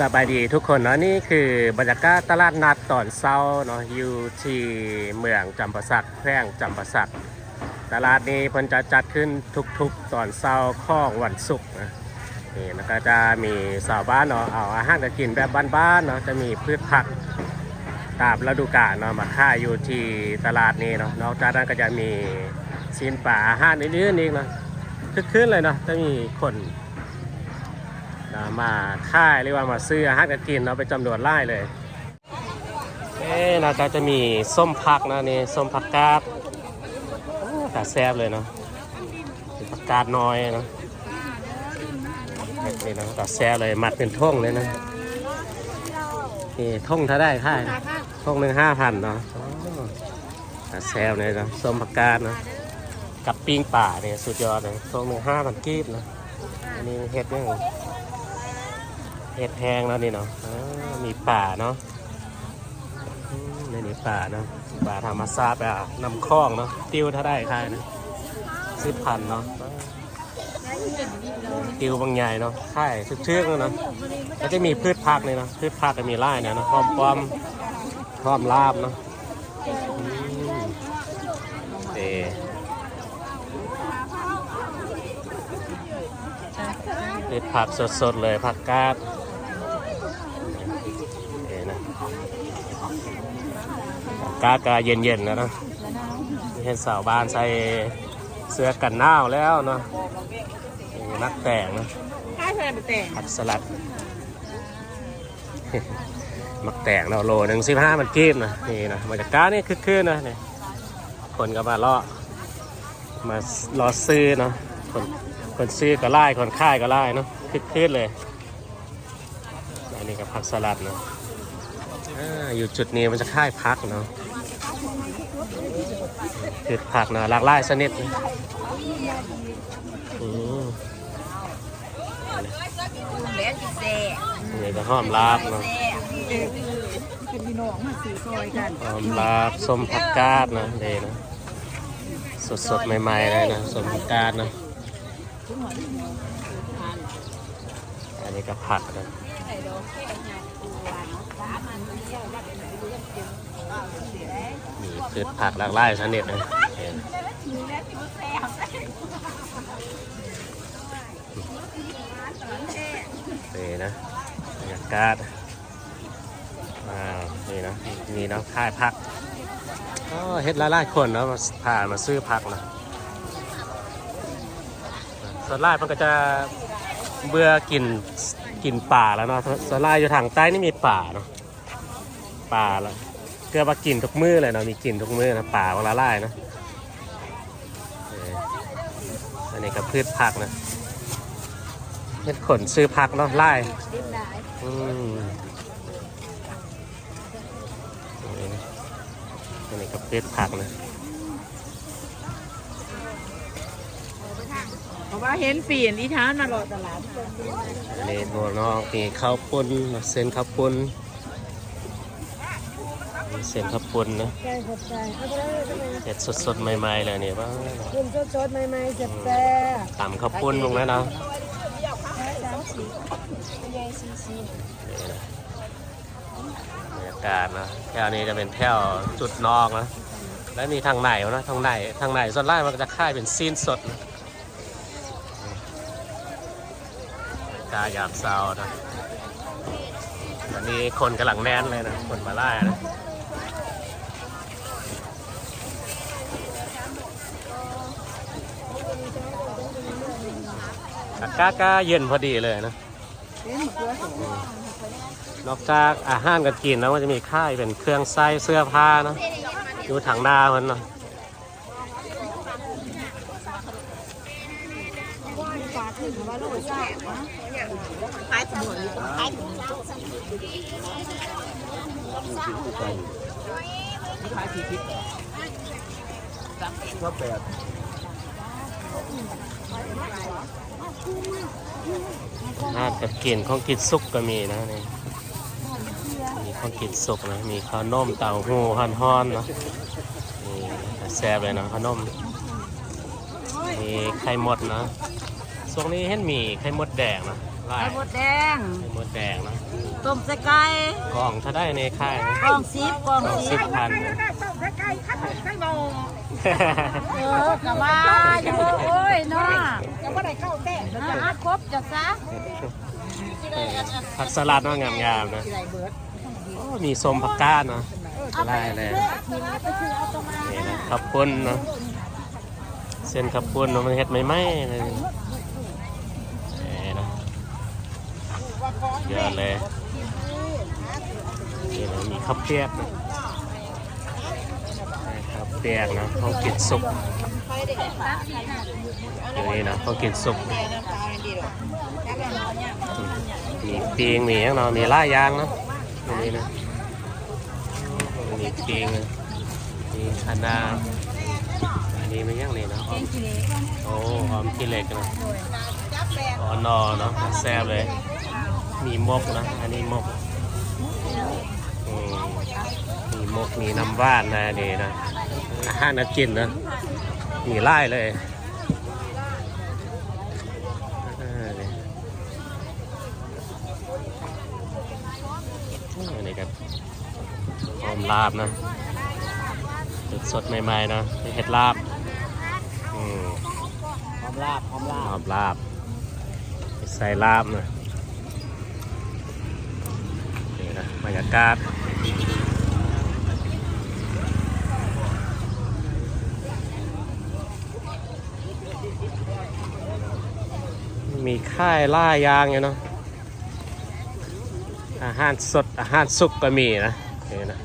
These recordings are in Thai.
สบายดีทุกคนเนาะนี่คือบรรยากาศตลาดนัดตอนเช้าเนาะอยู่ที่เมืองจำปาสักแพร่งจำปาสักตลาดนี้เพิ่นจะจัดขึ้นทุกๆตอนเช้าของวันศุกร์นะนี่แล้วก็จะมีสาวบ้านเนาะเอาอาหารก,กินแบบบ้านๆเนาะจะมีพืชผักตามฤดูกาลเนาะมาค่ายอยู่ที่ตลาดนี้เนาะนอกจากนั้นก็จะมีสินป่าอาหารอื่นๆอีกเนาะคึกคืนเลยเนาะจะมีคน มาค่ายหรือว่ามาซื้ออาหารกันกินเนาะไปจำนวนไล่เลย เอ๊ะนะจะจะมีส้มผักนะนี่ส้มผักกาดโอ้กาดแซ่บเลยเนาะผักกาดน้อยเนาะนี่นะกาดแซ่บเลยมัดเป็นท่งเลยนะนี่ท่งถ้าได้ค่ายท่งหนึ่งห้าพันเนาะอ๋อกาดแซ่บเลยนะส้มผักกาดนะกับปิ้งป่าเนี่ยสุดยอดเลยท่งหนึ่งห้าพันกีบนะอันนี้เห็ดเนี่ย เห็ดแห้งแล้วนี่เนาะมีป่าเนาะในนี้ป่าเนาะป่าธรรมชาติแบบนำคลองเนาะติวถ้าได้ค่ายนะสิบพันเนาะติวบางใหญ่เนาะค่ายทึกๆเนาะแล้วจะมีพืชผักเลยเนาะพืชผักก็มีไร่เนี่ยนาะพร้อมป้อมพร้อมลาบเนาะอืมเอพืชผักสดๆเลยผักกาด เอ๋นะ กากาเย็นๆนะเนาะเห็นสาวบ้านใส่เสื้อกันหนาวแล้วเนาะนี่นักแต่งนะข้าวเธอไปแต่งผักสลัดมักแต่งเราะโลหนึ่งสิบห้ามันกีบนะนี่นะบรรยากาศนี่คึกคืนนะนี่คนก็มาเลาะมารอซื้อเนาะคนคนซื้อก็ไล่คนค่ายก็ไล่เนาะคึกคืนเลยอันนี้ก็ผักสลัดเนาะอ่าอยู่จุดนี้มันจะค่ายพักเนาะ คือผักนะหลากหลายชนิดนะอืมแม่จิเซ่นี่ก็หอมลาบเนาะเป็นพี่น้องมาซื้อซอยกันหอมลาบส้มผักกาดนะเดนะสดสดๆใหม่ๆเลยนะส้มผักกาดนะอันนี้ก็ผักนะ พืชผักหลากหลายชนิดนะเห็นนี่นะบรรยากาศว้าวนี่นะนี่นะค่ายพักอ๋อเฮ็ดหลายๆคนเนาะมาผ่านมาซื้อพักนะส่วนไล่มันก็จะเบื่อกินกินป่าแล้วเนาะส่วนไล่อยู่ทางใต้นี่มีป่าเนาะป่าแล้ว กือบว่ากินทุกมื้อเลยเนาะมีกินทุกมื้อนะป่าเวลาไล่นะเอออันนี้ก็พืชผักนะเฮ็ดขนซื้อพักเนาะไล่อืมนี่นะอันนี้ก็พืชผักนะเพราะว่าเห็นปีนอีท้านมารอตลาดอันนี้บัวน้องมีข้าวปุ้นเส้นข้าวปุ้นมี เส้นข้าวปุ้นนะแกงขอบใจเอาไปเลยเอาไปเลยเห็ดสดๆใหม่ๆเลยนี่บ้างกินสดๆใหม่ๆแซ่บตำข้าวปุ้นลงแล้วเนาะๆสามสิบใหญ่สี่สิบนี่นะบรรยากาศนะแถวนี้จะเป็นแถวจุดนอกนะ แล้วมีทางไหนวะนะทางไหนทางไหนส่วนไล่มันก็จะค่ายเป็นซีนสดนะกาอยากเศร้านะวันนี้คนกำลังแน่นเลยนะ คนมาไล่นะ อากาศก็เย็นพอดีเลยนะ นอกจากอาหารกันกินแล้วมันจะมีค่ายเป็นเครื่องใส่เสื้อผ้าเนาะอยู่ถังหน้าเพิ่นเนาะอาหา รกันกินของกินสุกก็มีนะนี่มีของกินสุกนะ มีข้าวนมเต้าหู้ฮ้อนๆเนาะนี่แซ่บเลยเนาะข้าวนมมีไข่มดนะช่วงนี้เห็นมีไข่มดแดงนะลายไข่มดแดงไข่มดแดงนะไต้มใส่ไก่กล่องถ้าได้ในค่ายกองซีฟกองกล่องซีสิฟบพันต้มใส่ไก่ข้าวใส่หม้อ เออกะว่าอยู่โอ้ยเนาะจะว่าได้เข้าแต้จะหาครบจะซะผักสลัดเนาะงามๆนะโอ้มีส้มผักกาดเนาะได้เลยนี่นะขับปุ้นเนาะเส้นขับปุ้นเนาะมันเฮ็ดไม่ไหมเลยนี่นะเยอะเลยนี่นะมีข้าวเปียกนะ ตี๋นะเขากินสุกอยู่นี่นะเขากินสุกมีเปียงมีอย่างเนามีล่ายยางนะตรงนี้นะมีเปียงมีคณะอันนี้มันยังนี่นะโอ้หอมขี้เหล็กนะอ๋อนอเนาะแซ่บเลย มีมกนะ อันนี้มกมีมกมีน้ำว่านนะนี่นะ อาหารน่ากินนะมีไล่เลยออนี่อันนี้ครับหอมลาบนะสดใหม่ๆนะเห็ดลาบหอมลาบหอมลาหอมลาบ ใส่ลาบนะนี่นะบรรยากาศ มีค่ายล่ายางอยู่เนาะอาหารสดอาหารสุกก็มีนะนี่นะ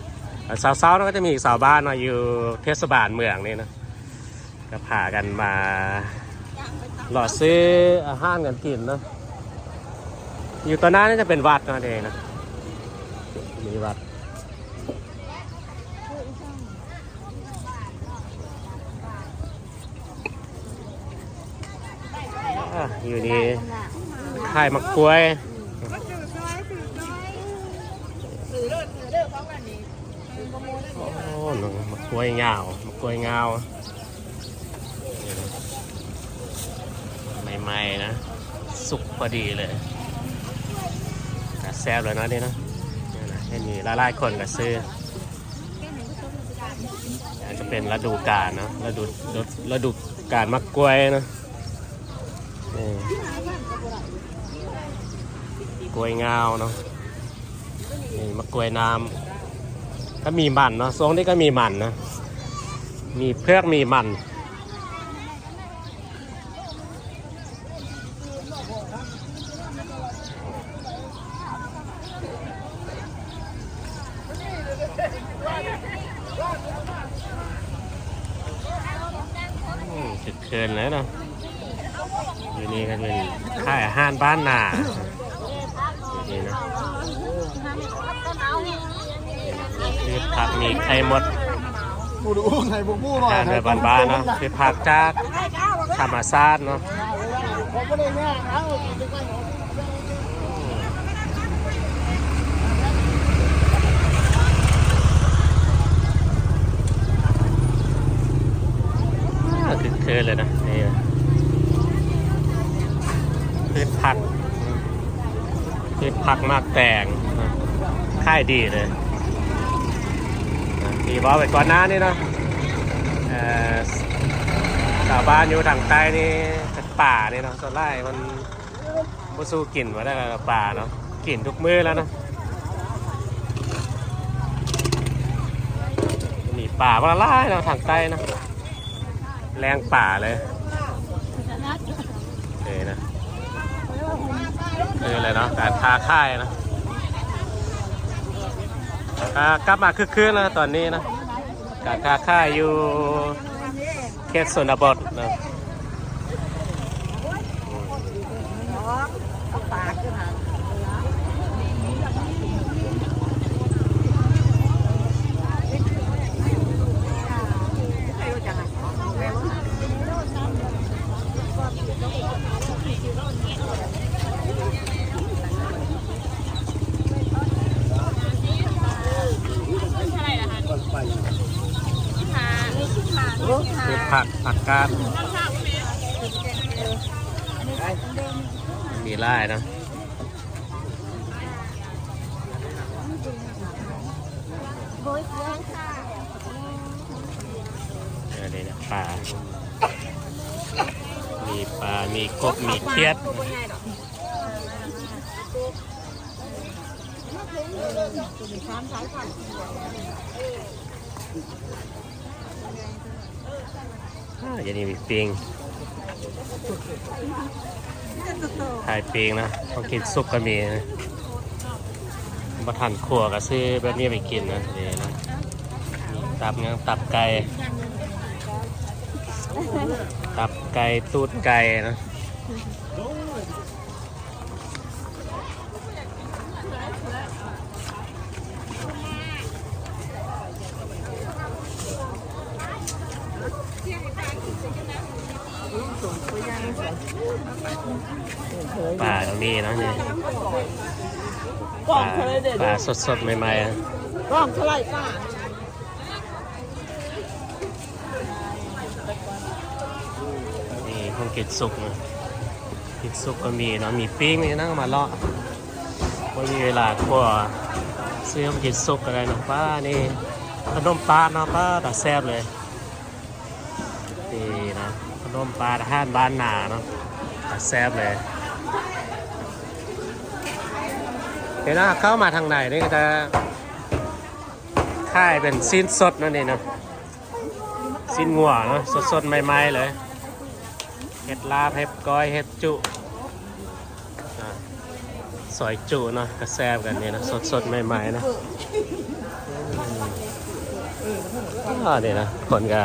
สาวๆเนาก็จะมีสาวบ้านเนาะอยู่เทศบาลเมืองนี่นะก็พากันมาหล่อซื้ออาหารกันกินเนาะอยู่ตอนนั้นน่าจะเป็นวัดนะเองนะมีวัด อะอยู่นี่ค่ายมะกล้วยโอ้หนูมะกล้วยเงาวมะกล้วยเงาวนี่นะใหม่ๆนะ สุกพอดีเลยแต่แซ่บเลยนะนี่นะนี่นะเห็นมีหลายๆคนก็ซื้ออาจจะเป็นฤดูกาลเนอะฤดูฤดูกาลมะกล้วยนะ นี่กล้วยเงาวเนาะนี่มะกล้วยน้ำก็มีมันเนาะทรงนี้ก็มีมันนะ มีเพือกมีมันอืมจุดเคินเลยเนาะ นี่ก็เป็นค่ายอาหารบ้านนาอยู่นี่นะคือผักมีไข่มดบูดูไงบูบูหน่อยทานแบบบ้านๆเนาะคือผักจากธรรมชาติเนาะผมก็เลยแง่เอาอ่าคือเคินเลยนะนี่ คือผักคือผักมากแตงค่ายดีเลยมีบอกไปก่อนหน้านี่เนาะชาวบ้านอยู่ทางใต้นี่เป็นป่านี่เนาะส่วนไร่มันก็สู้กลิ่นมาได้ป่าเนาะกลิ่นทุกมือแล้วนะมีป่ามาไล่เนาะทางใต้นะแรงป่าเลยโอเคนะ คืออะไรเนาะการทาค่ายนะกลับมาคึกคืนแล้วตอนนี้นะการทาค่ายอยู่เขตสนบทนะ ปากขึ้นมา คือผักผักกาด มีไล่นะเลี้ยงค่ะเออเลยปลา มีปลา มีกบ มีเขียดอ่าอย่างนี้มีปิง ขายปีงนะต้องกินซุปก็มีนะมาทานขัวก็ซื้อแบบนี้ไปกินนะนี่นะตับเงี้ยตับไก่ตับไก่ตูดไก่นะ ปลาตรงนี้เนาะนี่ปลาปลาสดๆ ใหม่ๆนะร่องเท่าไหร่ป้านี่คงกินสุกนะกินสุกก็มีเนาะมีปิ้งนี่นั่งมาเลาะไม่มีเวลาคั่วซื้อมากินสุกอะไรเนาะป้านี่ขนมปลาเนาะป้าแต่แซ่บเลยนี่นะข นมปลาทหารบ้านนาเนาะแต่แซ่บเลยเดี๋ยวนะเข้ามาทางไหนนี่ก็จะค่ายเป็นสิ้นสดนั่นเองเนาะสิ้นงัวเนาะสดๆใหม่ๆเลยเห็ดลาบเห็ดก้อยเห็ดจุอะซอยจุเนาะกระแซบกันนี่นะสดๆใหม่ๆนะอ่านี่ยนะคนก็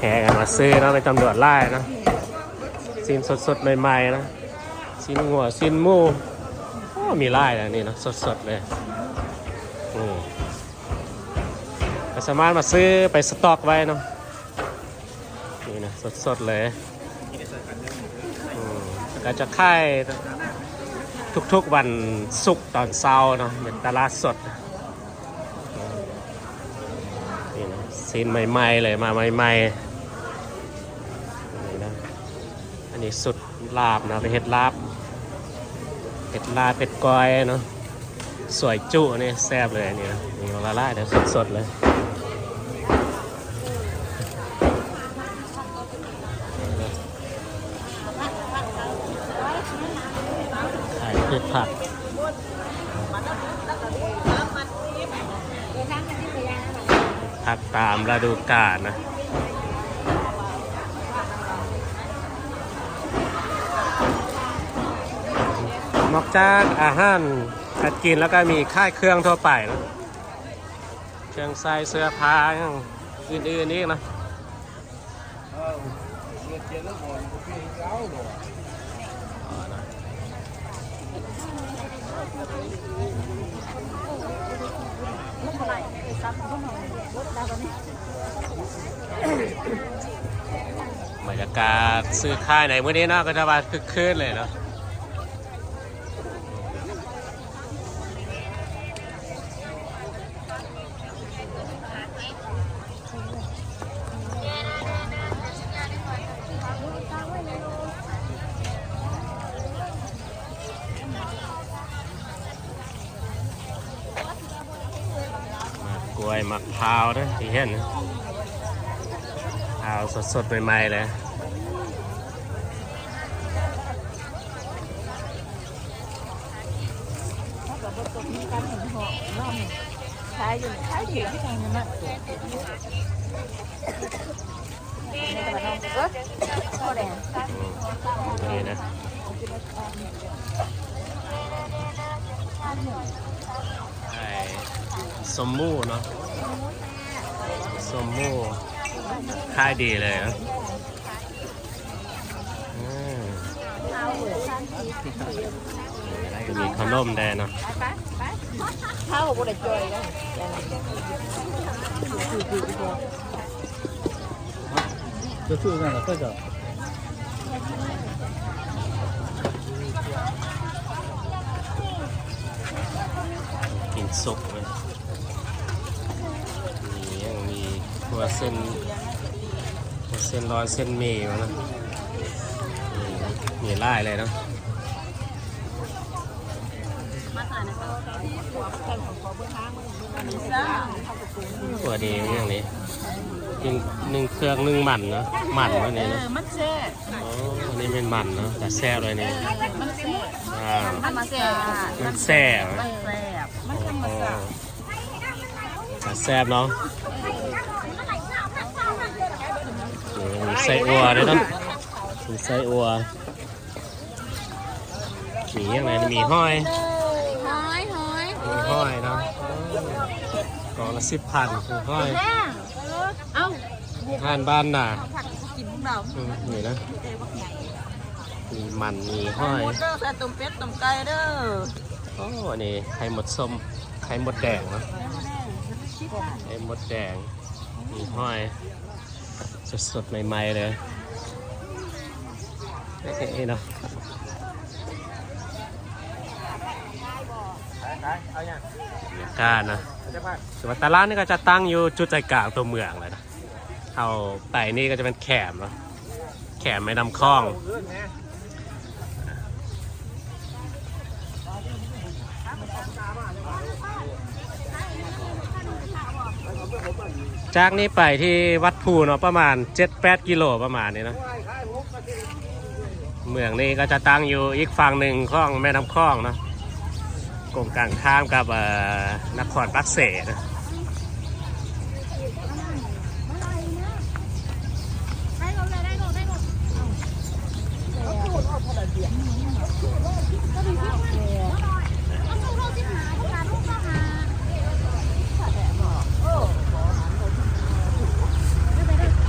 แห่กันมาซื้อนาะเป็นตำรวจไล่นะสิ้นสดๆใหม่ๆนะสิ้นงัวสิ้นมูโอ้มีไล่แล้วนี่นะสดๆเลยอืมก็สามารถมาซื้อไปสต็อกไว้เนาะนี่นะสดๆเลยอืมแล้วก็จะค่ายทุกๆวันศุกร์ตอนเช้าเนาะเป็นตลาดสดนี่นะ ซีนใหม่ๆเลยมาใหม่ๆนี่นะอันนี้สุดลาบนะไปเห็ดลาบเป็ดลาเป็ดกอยเนาะสวยจุนี่แซ่บเลยอันนี่นะนี่ละลายเดี๋ยวสดๆเลยขายพืชผัก ผักตามฤดูกาลนะนอกจากอาหารการกินแล้วก็มีค่ายเครื่องทั่วไปนะเครื่องใส่เสื้อผ้าอื่นๆนี่นะ บรรยากาศซื้อค่ายไหนเมื่อนี้เนาะก็จะมาคึกคืนเลยเนาะ มะกล้วยมะพร้าวนะที่ เห็นนะพร้าวสดๆใหม่ๆเลยขายอยู่ขายอยู่ที่ไหนนะเออโคแดงอืมนี่นะไอ้สมมูเนาะ สมมูค่ายดีเลยนะอืมแล้วก็มีขนมแดงเนาะข้าวบุหรี่จอยนะจะซื้อกันเหรอก็จะกินสุกเลยมียังมี หัวเส้นหัวเส้นร้อนเส้นหมี่มานะนี่นะมีไล่เลยเนาะมาหัวดีอย่างนี้หนึ่งหนึ่งเครื่องหนึ่งหมันเนาะหมันวะนี่เนาะมันแซ่อ๋ออันนี้เป็นหมันเนาะแต่แซ่บเลยนี่มันแซ่อ่ามันมาแซ่มันแซ่บมันแซ่บมันธรรมโอ้ชาติแต่แซ่บเนาะ โอ้มีไส้อัวด้วยเนาะมีไส้อัวมีอย่างไรมีห้อยหอยหอยมีห้อยเนาะกล่องละสิบพันมีห้อยเอ้าทานบ้านน่ะผักกินของเราอืมนี่นะมีมันมีห้อยหมดเด้อใส่ต้มเป็ดต้มไก่เด้อโอ้อันนี้ไข่หมดส้มไข่หมดแดงเนาะไข่หมดแดงมีห้อย สดๆ ใหม่ๆ เลยเอ๊ะเนาะบรรยากาศนะส่วนตลาดนี่ก็จะตั้งอยู่จุดใจกลางตัวเมืองเลยนะเอาไปนี่ก็จะเป็นแขมเนาะแขมไม่นำคลองจากนี้ไปที่วัด ภูเนาะประมาณ 7-8 กิโลประมาณนี้เนาะเมืองนี้ก็จะตั้งอยู่อีกฝั่งหนึ่งของแม่น้ำคลองเนาะกงกลางข้ามกับเอ่อนครปักเสนะ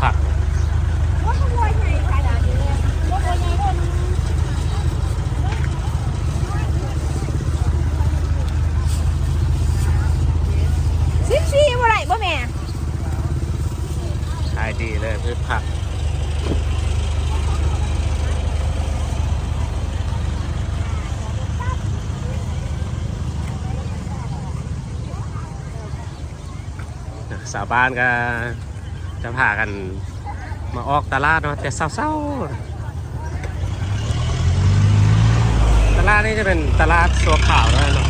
ผัก สิบสี่บ่ไรบ่แม่ ข เลยพืชผักสาวบ้านก็จะพากันมาออกตลาดเนาะแต่เศร้าๆตลาดนี้จะเป็นตลาดสัวขาวนะเนาะ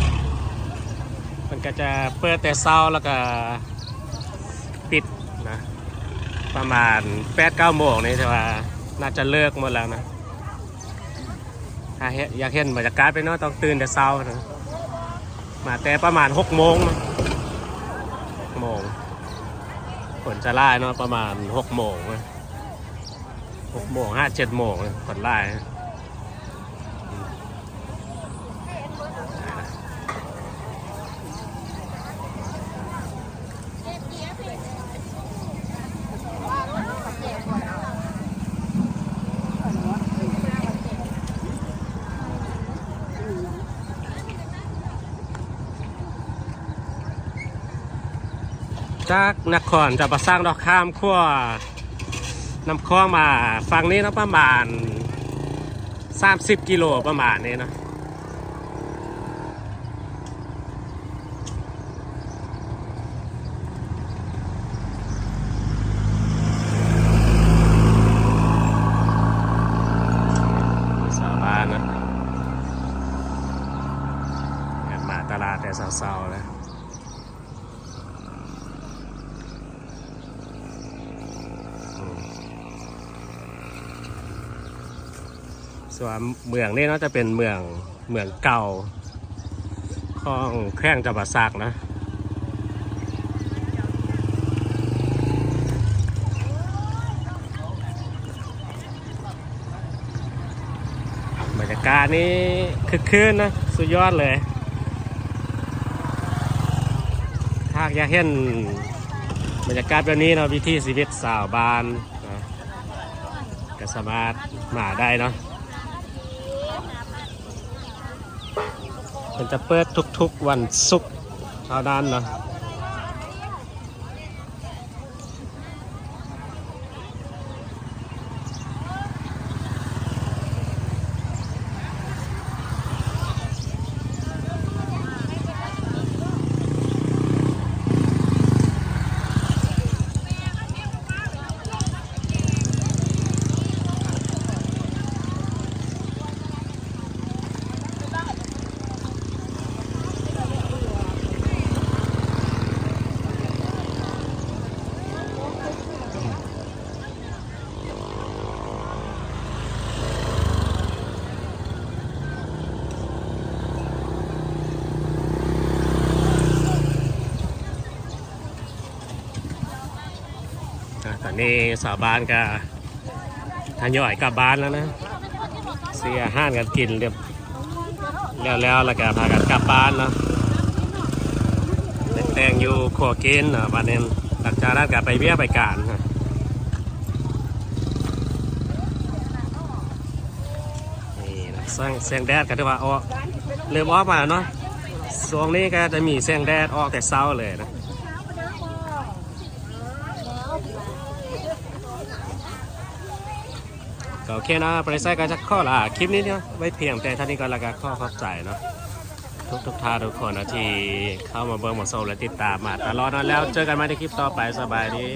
มันก็จะเปิดแต่เช้าแล้วก็ ประมาณ8ปดเก้าโมงนี่แต่ว่าน่าจะเลิกหมดแล้วนะถ้าเฮ็ดอยากเห็นบรรยากาศไปเนาะต้องตื่นแต่เช้านะมาแต่ประมาณ6โมงนะโมงฝนจะไล่เนาะประมาณ6โมงนะ6โมงห้าเจ็ดโมงฝนไล่ จากนครจะประสร้างดอกข้ามขั้วนำคลองมาฝั่งนี้นะประมาณ 30 กิโลประมาณนี้นะ สาวบ้านนะกันมาตลาดแต่เศร้าๆเลยอืม ส่วนเมืองนี่เนาจะเป็นเมืองเมืองเก่าของแข้งจับปะซักนะบรรยากาศนี้คึกคืนนะ สุดยอดเลย ถ้าอยากเห็นบรรยากาศแบบนี้เนาะวิธีชีวิตสาวบ้านนะก็สามารถมาได้เนาะ เป็นจะเปิดทุกๆวันศุกร์เท่านั้นเนาะ นี่สาวบ้านก็ทยอยกลับบ้านแล้วนะ เสียห้านกันกินเรียบแล้วแล้วแล้วก็พากันกลับบ้านเนาะแต่งอยู่ขวกินเนาะวันนี้หลังจากนั้นก็ไปเบี้ยไปการนะนี่นะสร้างแสงแดดกันด้วยว่าอ๋อเริ่มออกมาเนาะช่วงนี้ก็จะมีแสงแดดออกแต่เช้าเลยนะ ก็โอเคนะไปใส่กันจะข้อละคลิปนี้เนี่ยไว้เพียงแต่ท่านี้ก็ละกันข้อเข้าใจเนาะทุกทุกท่าทุกคนนะที่เข้ามาเบิ่งมาโซและติดตามมาตลอดนะแล้วเจอกันใหม่ในคลิปต่อไปสบายดี